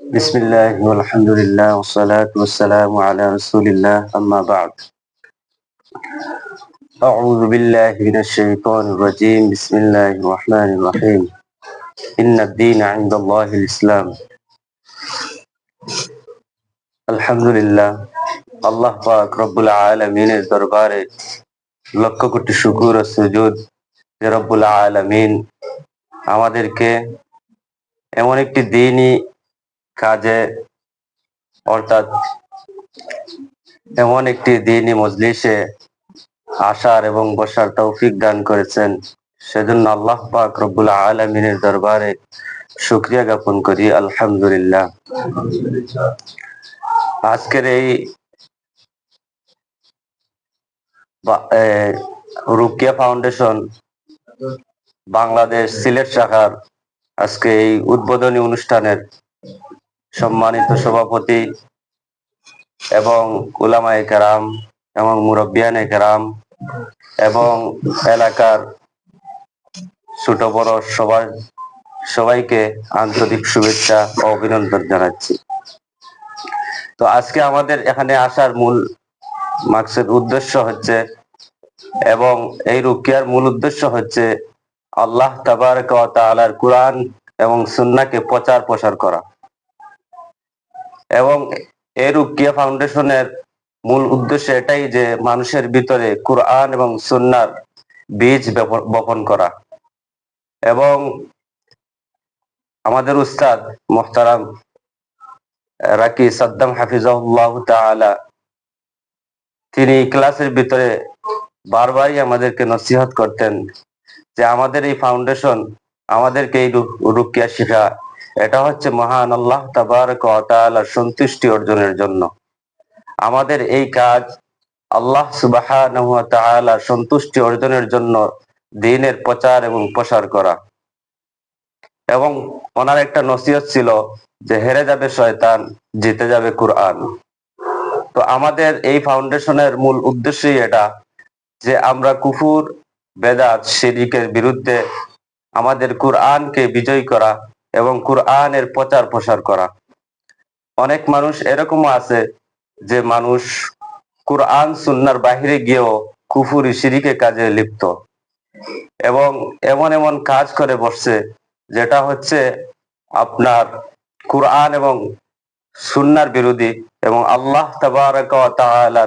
بسم الله والحمد لله والصلاة والسلام على رسول الله أما بعد أعوذ بالله من الشيطان الرجيم بسم الله الرحمن الرحيم إن الدين عند الله الإسلام الحمد لله আল্লাহ পাক রব্বুল আলমিনের দরবারে লক্ষ কোটি শুকুর ও সুজুদ যে রব্বুল আলমিন আমাদেরকে এমন একটি দিনই কাজে, অর্থাৎ এমন একটি দিনই মজলিসে আসার এবং বসার তৌফিক দান করেছেন। সেজন্য আল্লাহ পাক রব্বুল আলমিনের দরবারে শুক্রিয়া জ্ঞাপন করি, আলহামদুলিল্লাহ। আজকের এই রুকিয়া ফাউন্ডেশন বাংলাদেশ সিলেট শাখার আজকে এই উদ্বোধনী অনুষ্ঠানের সম্মানিত সভাপতি এবং উলামায়ে কেরাম এবং মুরব্বিয়ানে কেরাম এবং এলাকার ছোট বড় সবাই, সবাইকে আন্তরিক শুভেচ্ছা ও অভিনন্দন জানাচ্ছি। তো আজকে আমাদের এখানে আসার মূল মাকসুদ উদ্দেশ্য হচ্ছে এবং এই রুকিয়ার মূল উদ্দেশ্য হচ্ছে আল্লাহ তাবারক ওয়া তাআলার কোরআন এবং সুন্নাহকে প্রচার প্রসার করা। এবং এর রুকিয়া ফাউন্ডেশনের মূল উদ্দেশ্য এটাই যে মানুষের ভিতরে কোরআন এবং সুন্নার বীজ বপন করা। এবং আমাদের উস্তাদ মোহতারাম রাকি সাদ্দাম হাফিজাহুল্লাহ তাআলা, তিনি ক্লাসের ভিতরে বারবারই আমাদেরকে নসিহত করতেন যে আমাদের এই ফাউন্ডেশন আমাদেরকে এই রুকিয়া শিখা, এটা হচ্ছে মহান আল্লাহ তাবারক ওয়া তাআলার সন্তুষ্টি অর্জনের জন্য। আমাদের এই কাজ আল্লাহ তাআলার সন্তুষ্টি অর্জনের জন্য দিনের প্রচার এবং প্রসার করা। এবং ওনার একটা নসিহত ছিল যে হেরে যাবে শয়তান, জিতে যাবে কুরআন। তো আমাদের এই ফাউন্ডেশনের মূল উদ্দেশ্যই এটা যে আমরা কুফুর বেদাত, শিরিকের বিরুদ্ধে আমাদের কুরআনকে বিজয় করা এবং কুরআনের প্রচার প্রসার করা। অনেক মানুষ এরকমও আছে যে মানুষ কুরআন, সুন্নার বাহিরে গিয়েও কুফুরি শিরিকে কাজে লিপ্ত এবং এমন এমন কাজ করে বসছে যেটা হচ্ছে আপনার কুরআন এবং সুন্নার বিরোধী এবং আল্লাহ তাবারাক ওয়া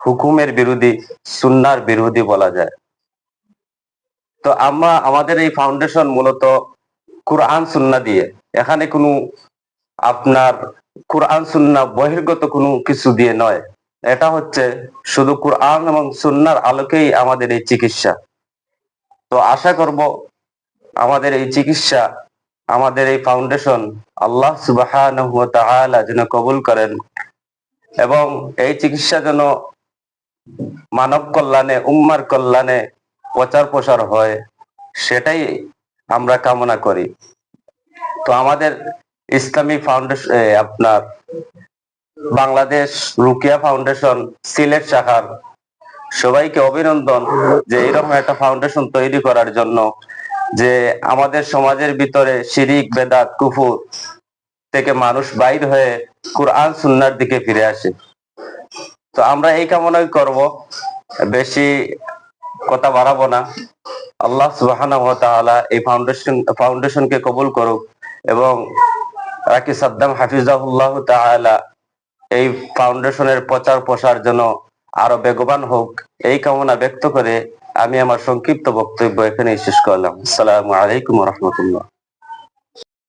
হুকুমের বিরোধী, সুন্নার বিরোধী বলা যায়। তো আমরা আমাদের এই ফাউন্ডেশন মূলত কুরআন সুন্না দিয়ে। এখানে কোনো আপনার কুরআন সুন্না বহির্গত কোনো কিছু দিয়ে নয়। এটা হচ্ছে শুধু কুরআন এবং সুন্নার আলোকেই আমাদের এই চিকিৎসা। তো আশা করব আমাদের এই চিকিৎসা, আমাদের এই ফাউন্ডেশন আল্লাহ ওয়া যেন কবুল করেন এবং এই চিকিৎসা যেন মানব কল্যাণে, উম্মার কল্যাণে প্রচার প্রসার হয়, সেটাই আমরা কামনা করি। তো আমাদের ইসলামী ফাউন্ডেশন আপনার বাংলাদেশ রুকিয়া ফাউন্ডেশন সিলেট শাখার সবাইকে অভিনন্দন যে এরকম একটা ফাউন্ডেশন তৈরি করার জন্য যে আমাদের সমাজের ভিতরে শিরিক, বেদাত, কুফুর থেকে মানুষ বাইর হয়ে কোরআন, সুন্নার দিকে ফিরে আসে। তো আমরা এই কামনাই করব। বেশি কথা বাড়াবো না। আল্লাহ সুবহানাহু তাআলা এই ফাউন্ডেশন ফাউন্ডেশনকে কবুল করুক এবং রাকি সাদ্দাম হাফিজাহুল্লাহ তাআলা এই ফাউন্ডেশনের প্রচার প্রসার যেন আরও বেগবান হোক, এই কামনা ব্যক্ত করে আমি আমার সংক্ষিপ্ত বক্তব্য এখানে শেষ করলাম। আসসালামু আলাইকুম রহমতুল্লাহ।